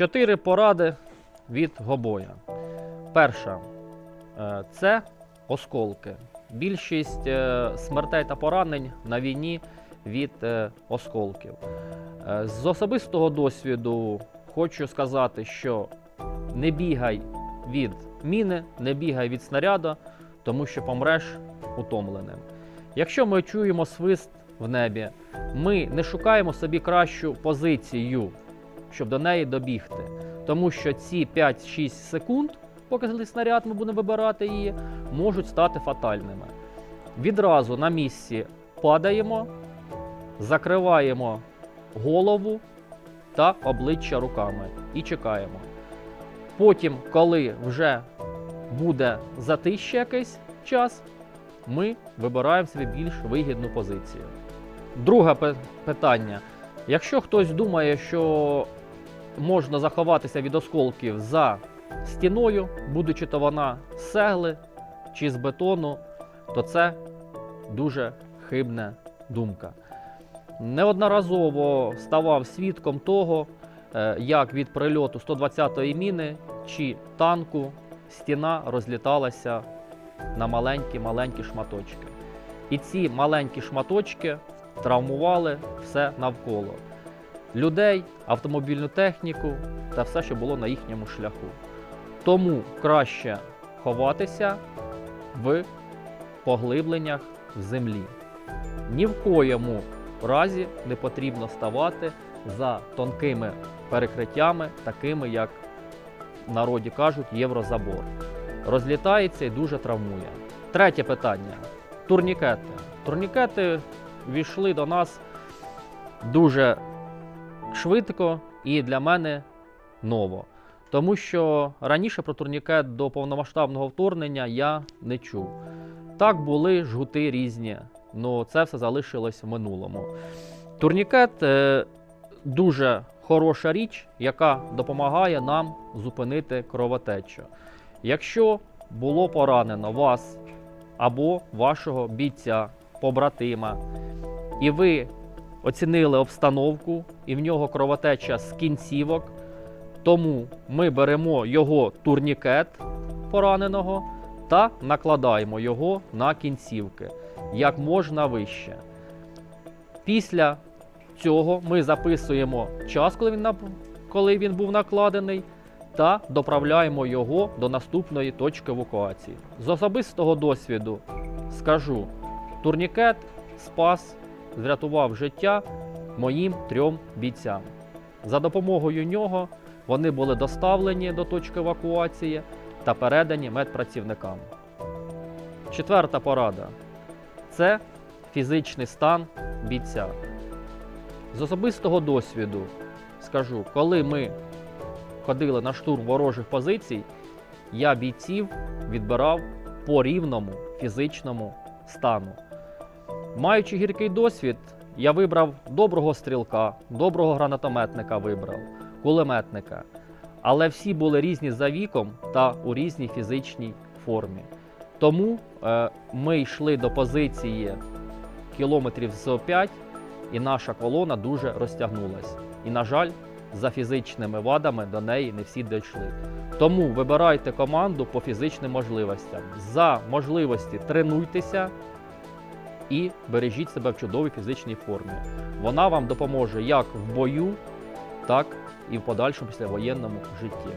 Чотири поради від Гобоя. Перша е, це осколки. Більшість е, смертей та поранень на війні від е, осколків. З особистого досвіду хочу сказати, що не бігай від міни, не бігай від снаряда, тому що помреш утомленим. Якщо ми чуємо свист в небі, ми не шукаємо собі кращу позицію, щоб до неї добігти. Тому що ці 5-6 секунд, поки снаряд, ми будемо вибирати її, можуть стати фатальними. Відразу на місці падаємо, закриваємо голову та обличчя руками і чекаємо. Потім, коли вже буде затище якийсь час, ми вибираємо собі більш вигідну позицію. Друге питання. Якщо хтось думає, що можна заховатися від осколків за стіною, будучи то вона з цегли чи з бетону, то це дуже хибна думка. Неодноразово ставав свідком того, е, як від прильоту 120-ї міни чи танку стіна розліталася на маленькі-маленькі шматочки. І ці маленькі шматочки травмували все навколо людей, автомобільну техніку та все, що було на їхньому шляху. Тому краще ховатися в поглибленнях в землі. Ні в коєму разі не потрібно ставати за тонкими перекриттями, такими як в народі кажуть єврозабор. Розлітається і дуже травмує. Третє питання: турнікети. Турнікети війшли до нас дуже швидко і для мене ново. Тому що раніше про турнікет до повномасштабного вторгнення я не чув. Так були жгути різні, але це все залишилось в минулому. Турнікет е, дуже хороша річ, яка допомагає нам зупинити кровотечу. Якщо було поранено вас або вашого бійця, побратима, і ви оцінили обстановку, і в нього кровотеча з кінцівок, тому ми беремо його турнікет пораненого та накладаємо його на кінцівки як можна вище. Після цього ми записуємо час, коли він, коли він був накладений, та доправляємо його до наступної точки евакуації. З особистого досвіду скажу: турнікет спас, врятував життя моїм трьом бійцям. За допомогою нього вони були доставлені до точки евакуації та передані медпрацівникам. Четверта порада це фізичний стан бійця. З особистого досвіду скажу, коли ми ходили на штурм ворожих позицій, я бійців відбирав по рівному фізичному стану. Маючи гіркий досвід, я вибрав доброго стрілка, доброго гранатометника вибрав, кулеметника. Але всі були різні за віком та у різній фізичній формі. Тому е, ми йшли до позиції кілометрів зо 5, і наша колона дуже розтягнулась. І, на жаль, за фізичними вадами до неї не всі дійшли. Тому вибирайте команду по фізичним можливостям. За можливості тренуйтеся і бережіть себе в чудовій фізичній формі. Вона вам допоможе як в бою, так і в подальшому післявоєнному житті.